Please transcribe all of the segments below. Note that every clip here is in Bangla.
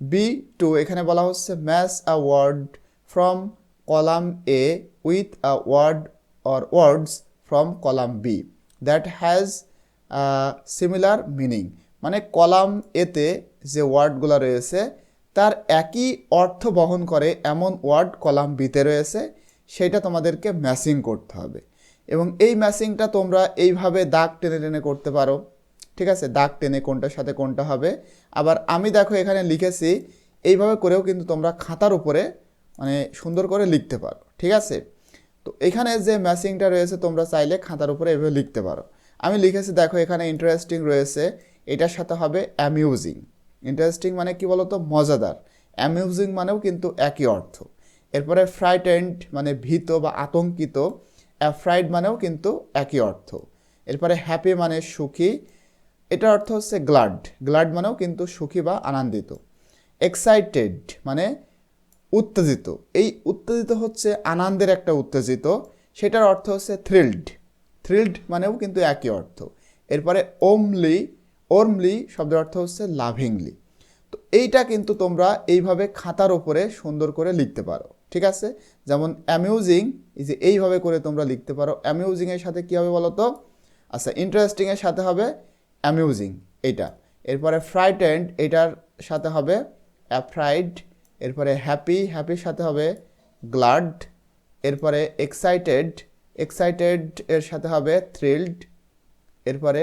বি টু এখানে বলা হচ্ছে match a word from column A with a word or words from column B that has similar meaning মানে কলাম এতে যে ওয়ার্ডগুলো রয়েছে, তার একই অর্থ বহন করে এমন ওয়ার্ড কলাম বিতে রয়েছে, সেটা তোমাদেরকে ম্যাচিং করতে হবে। এবং এই ম্যাচিংটা তোমরা এইভাবে দাগ টেনে টেনে করতে পারো। ঠিক আছে? দাগ টেনে কোনটার সাথে কোনটা হবে? আবার আমি দেখো এখানে লিখেছি, এইভাবে করেও কিন্তু তোমরা খাতার উপরে মানে সুন্দর করে লিখতে পারো, ঠিক আছে? তো এখানে যে ম্যাচিংটা রয়েছে, তোমরা চাইলে খাতার উপরে এভাবে লিখতে পারো। আমি লিখেছি, দেখো এখানে ইন্টারেস্টিং রয়েছে, এটার সাথে হবে অ্যামিউজিং ইন্টারেস্টিং মানে কি বলতো? মজাদার। অ্যামিউজিং মানেও কিন্তু একই অর্থ। এরপরে ফ্রাইটেন্ড মানে ভীত বা আতঙ্কিত। অ্যাফ্রাইড মানেও কিন্তু একই অর্থ। এরপরে হ্যাপি মানে সুখী। এটার অর্থ হচ্ছে গ্লাড গ্লাড মানেও কিন্তু সুখী বা আনন্দিত। এক্সাইটেড মানে উত্তেজিত। এই উত্তেজিত হচ্ছে আনন্দের একটা উত্তেজিত। সেটার অর্থ হচ্ছে থ্রিল্ড থ্রিল্ড মানেও কিন্তু একই অর্থ। এরপরে ওমলি ওর্মলি শব্দের অর্থ হচ্ছে লাভিংলি তো এইটা কিন্তু তোমরা এইভাবে খাতার ওপরে সুন্দর করে লিখতে পারো। ঠিক আছে? যেমন অ্যামিউজিং এই যে এইভাবে করে তোমরা লিখতে পারো। অ্যামিউজিংয়ের সাথে কী হবে বলো তো আচ্ছা ইন্টারেস্টিংয়ের সাথে হবে অ্যামিউজিং এটা। এরপরে ফ্রাইটেন্ড এটার সাথে হবে অ্যাফ্রাইড এরপরে হ্যাপি হ্যাপির সাথে হবে গ্লাড এরপরে এক্সাইটেড এক্সাইটেড এর সাথে হবে থ্রিল্ড এরপরে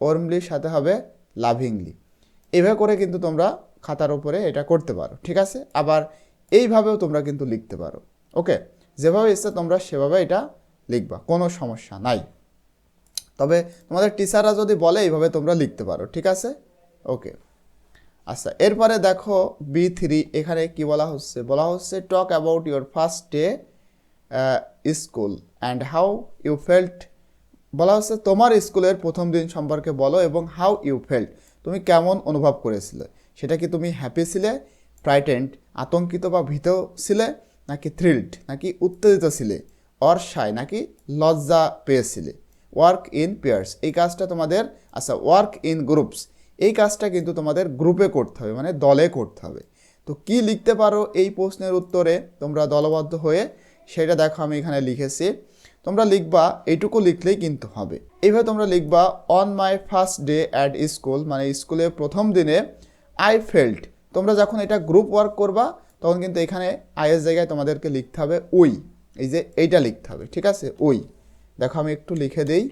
ওর্মলির সাথে হবে লাভিংলি এভাবে করে কিন্তু তোমরা খাতার উপরে এটা করতে পারো, ঠিক আছে? আবার এইভাবেও তোমরা কিন্তু লিখতে পারো ওকে যেভাবে ইচ্ছে তোমরা সেভাবে এটা লিখবা, কোনো সমস্যা নাই। তবে তোমাদের টিচাররা যদি বলে, এইভাবে তোমরা লিখতে পারো, ঠিক আছে? ওকে। আচ্ছা এরপরে দেখো বি থ্রি এখানে কি বলা হচ্ছে? বলা হচ্ছে talk about your first day school and how you felt বলা হচ্ছে, তোমার স্কুলের প্রথম দিন সম্পর্কে বলো এবং হাউ ইউ ফেল্ট তুমি কেমন অনুভব করেছিলে? সেটা কি তুমি হ্যাপি ছিলে ফ্রাইটেন্ড আতঙ্কিত বা ভীত ছিলে, নাকি থ্রিল্ড নাকি উত্তেজিত ছিলে অর শাই নাকি লজ্জা পেয়েছিলে? ওয়ার্ক ইন পেয়ার্স এই কাজটা তোমাদের আচ্ছা ওয়ার্ক ইন গ্রুপস এই কাজটা কিন্তু তোমাদের গ্রুপে করতে হবে মানে দলে করতে হবে। তো কি লিখতে পারো এই প্রশ্নের উত্তরে? তোমরা দলবদ্ধ হয়ে সেটা দেখো, আমি এখানে লিখেছি। তোমরা লিখবা এইটুকু লিখলেই কিন্তু হবে। এইভাবে তোমরা লিখবা on my first day at school মানে স্কুলে প্রথম দিনে আই ফেল্ট তোমরা যখন এটা গ্রুপ ওয়ার্ক করবা, তখন কিন্তু এখানে আইয়ের জায়গায় তোমাদেরকে লিখতে হবে ওই এই যে এইটা লিখতে হবে, ঠিক আছে? উই দেখো আমি একটু লিখে দেই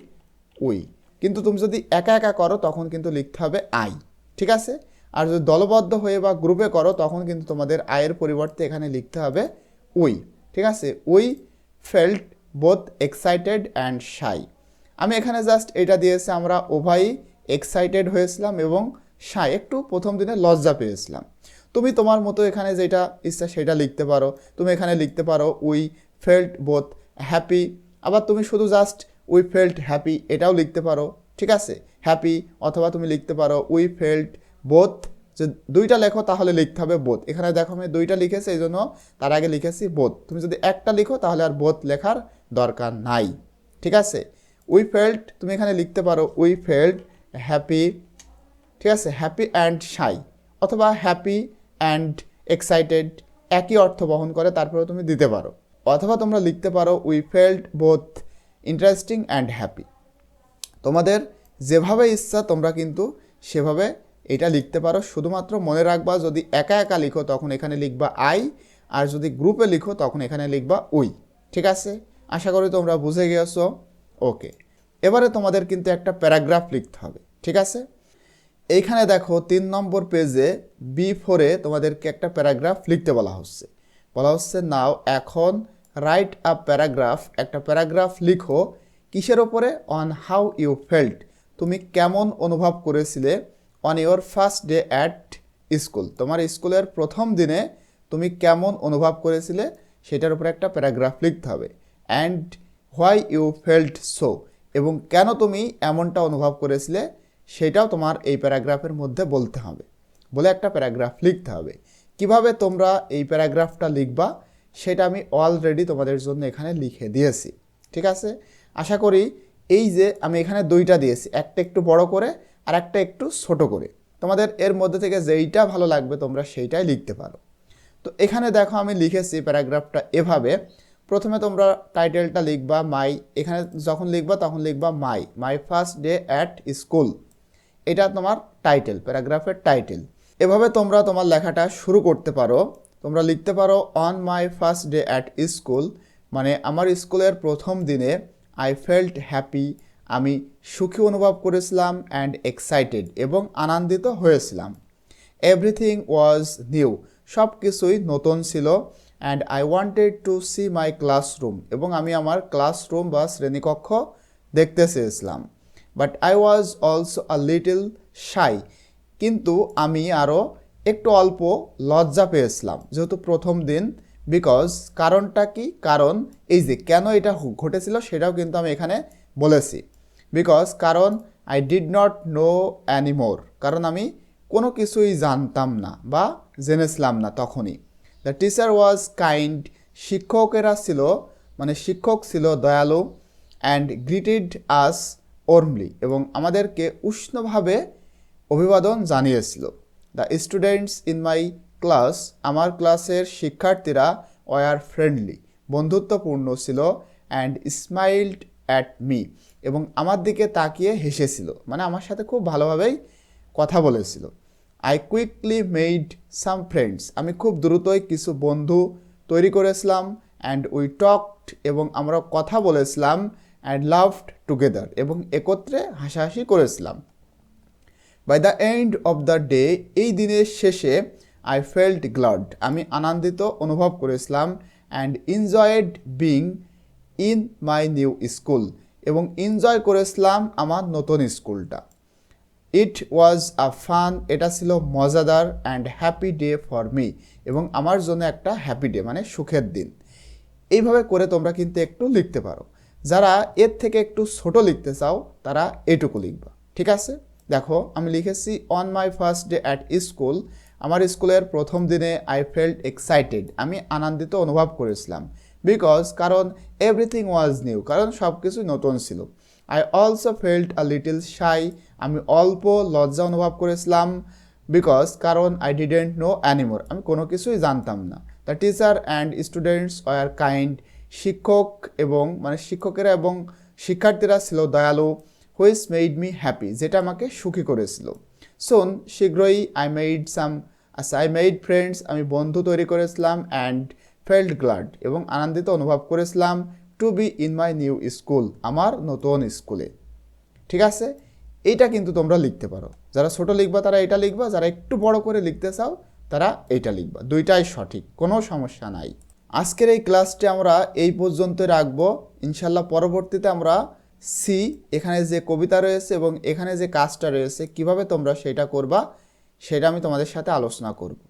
উই। কিন্তু তুমি যদি একা একা করো, তখন কিন্তু লিখতে হবে আই। ঠিক আছে? আর যদি দলবদ্ধ হয়ে বা গ্রুপে করো, তখন কিন্তু তোমাদের আয়ের পরিবর্তে এখানে লিখতে হবে উই। ঠিক আছে? We felt both excited and shy আমি এখানে জাস্ট এটা দিয়েছি, আমরা উভয়ই এক্সাইটেড হয়েছিলাম এবং শাই একটু প্রথম দিনে লজ্জা পেয়েছিলাম। তুমি তোমার মতো এখানে যেটা ইচ্ছা সেটা লিখতে পারো। তুমি এখানে লিখতে পারো উই ফেল্ট বোথ হ্যাপি আবার তুমি শুধু জাস্ট উই ফেল্ট হ্যাপি এটাও লিখতে পারো, ঠিক আছে? হ্যাপি অথবা তুমি লিখতে পারো উই ফেল্ট বোথ যে দুইটা লেখো তাহলে লিখতে হবে বোধ এখানে দেখো আমি দুইটা লিখেছি, এই জন্য তার আগে লিখেছি বোধ তুমি যদি একটা লিখো তাহলে আর বোধ লেখার দরকার নাই, ঠিক আছে? উই ফেল্ট তুমি এখানে লিখতে পারো উই ফেল্ট হ্যাপি ঠিক আছে? হ্যাপি অ্যান্ড শাই অথবা হ্যাপি অ্যান্ড এক্সাইটেড একই অর্থ বহন করে তারপরে তুমি দিতে পারো। অথবা তোমরা লিখতে পারো we felt both interesting and happy তোমাদের যেভাবে ইচ্ছা, তোমরা কিন্তু সেভাবে এটা লিখতে পারো। শুধুমাত্র মনে রাখবা, যদি একা একা লিখো, তখন এখানে লিখবা আই আর যদি গ্রুপে লিখো, তখন এখানে লিখবা উই ঠিক আছে? আশা করি তোমরা বুঝে গিয়েছো। ওকে। এবারে তোমাদের কিন্তু একটা প্যারাগ্রাফ লিখতে হবে, ঠিক আছে? এইখানে দেখো, তিন নম্বর পেজে বি ফোরে তোমাদেরকে একটা প্যারাগ্রাফ লিখতে বলা হচ্ছে। বলা হচ্ছে, নাও, এখন রাইট আ প্যারাগ্রাফ একটা প্যারাগ্রাফ লিখো, কিসের ওপরে? অন হাউ ইউ ফেল্ট তুমি কেমন অনুভব করেছিলে on your first day at school তোমার স্কুলের প্রথম দিনে তুমি কেমন অনুভব করেছিলে? সেটার উপরে একটা প্যারাগ্রাফ লিখতে হবে। And why you felt so এবং কেন তুমি এমনটা অনুভব করেছিলে? সেটাও তোমার এই প্যারাগ্রাফের মধ্যে বলতে হবে। বলে একটা প্যারাগ্রাফ লিখতে হবে। কীভাবে তোমরা এই প্যারাগ্রাফটা লিখবা, সেটা আমি অলরেডি তোমাদের জন্য এখানে লিখে দিয়েছি, ঠিক আছে? আশা করি এই যে আমি এখানে দুইটা দিয়েছি, একটা একটু বড় করে আর একটা একটু ছোট করে। তোমাদের এর মধ্যে থেকে যেইটা ভালো লাগবে তোমরা সেইটাই লিখতে পারো। তো এখানে দেখো আমি লিখেছি প্যারাগ্রাফটা এভাবে, প্রথমে তোমরা টাইটেলটা লিখবা মাই এখানে যখন লিখবা তখন লিখবা my my first day at school এটা তোমার টাইটেল প্যারাগ্রাফের টাইটেল এভাবে তোমরা তোমার লেখাটা শুরু করতে পারো। তোমরা লিখতে পারো on my first day at school মানে আমার স্কুলের প্রথম দিনে আই ফেল্ট হ্যাপি আমি সুখী অনুভব করেছিলাম অ্যান্ড এক্সাইটেড এবং আনন্দিত হয়েছিলাম। এভরিথিং ওয়াজ নিউ সব কিছুই নতুন ছিল and I wanted to see my classroom এবং আমি আমার ক্লাসরুম বা শ্রেণীকক্ষ দেখতে চেয়েছিলাম। But I was also a little shy কিন্তু আমি আরও একটু অল্প লজ্জা পেয়েছিলাম, যেহেতু প্রথম দিন। বিকজ কারণটা কি? কারণ এই যে কেন এটা ঘটেছিল সেটাও কিন্তু আমি এখানে বলেছি। বিকজ কারণ I did not know anymore কারণ আমি কোনো কিছুই জানতাম না বা জেনেছিলাম না তখনই। দ্য টিচার ওয়াজ কাইন্ড শিক্ষকেরা ছিল মানে শিক্ষক ছিল দয়ালু অ্যান্ড গ্রিটেড আস ওর্মলি এবং আমাদেরকে উষ্ণভাবে অভিবাদন জানিয়েছিল। The students in my class আমার ক্লাসের শিক্ষার্থীরা ওয়ার ফ্রেন্ডলি বন্ধুত্বপূর্ণ ছিল অ্যান্ড স্মাইল্ড অ্যাট মি এবং আমার দিকে তাকিয়ে হেসেছিল। মানে আমার সাথে খুব ভালোভাবেই কথা বলেছিল। I quickly made some friends আমি খুব দ্রুতই কিছু বন্ধু তৈরি করেছিলাম অ্যান্ড উই টকড এবং আমরা কথা বলেছিলাম অ্যান্ড লাভড টুগেদার এবং একত্রে হাসাহাসি করেছিলাম। By the end of the day এই দিনের শেষে আই ফেল্ট গ্লাড আমি আনন্দিত অনুভব করেছিলাম and enjoyed being in my new school এবং এনজয় করেছিলাম আমার নতুন স্কুলটা ইট ওয়াজ আ ফান এটা ছিল মজাদার and happy day for me এবং আমার জন্য একটা হ্যাপি ডে মানে সুখের দিন। এইভাবে করে তোমরা কিন্তু একটু লিখতে পারো। যারা এর থেকে একটু ছোট লিখতে চাও, তারা এটুকু লিখবা। ঠিক আছে? দেখো, আমি লিখেছি on my first day at school আমার স্কুলের প্রথম দিনে আই ফেল্ট এক্সাইটেড আমি আনন্দিত অনুভব করেছিলাম। বিকজ কারণ এভরিথিং ওয়াজ নিউ কারণ সব কিছুই নতুন ছিল। I also felt a little shy আমি অল্প লজ্জা অনুভব করেছিলাম। বিকজ কারণ আই ডিডেন্ট নো অ্যানিমোর আমি কোনো কিছুই জানতাম না। The teacher and students were kind শিক্ষক এবং মানে শিক্ষকেরা এবং শিক্ষার্থীরা ছিল দয়ালু। হুইচ মেড মি হ্যাপি যেটা আমাকে সুখী করেছিল। সোন শীঘ্রই আই মেড সাম আচ্ছা আই মেড ফ্রেন্ডস আমি বন্ধু তৈরি করেছিলাম অ্যান্ড ফেল্ড গ্লাড এবং আনন্দিত অনুভব করেছিলাম to be in my new school আমার নতুন স্কুলে ঠিক আছে? এইটা কিন্তু তোমরা লিখতে পারো। যারা ছোট লিখবা, তারা এটা লিখবা, যারা একটু বড় করে লিখতে চাও, তারা এইটা লিখবা। দুইটাই সঠিক, কোনো সমস্যা নাই। আজকের এই ক্লাসটি আমরা এই পর্যন্ত রাখব। ইনশাল্লাহ পরবর্তীতে আমরা সি, এখানে যে কবিতা রয়েছে এবং এখানে যে কাজটা রয়েছে, কীভাবে তোমরা সেটা করবা, সেটা আমি তোমাদের সাথে আলোচনা করব।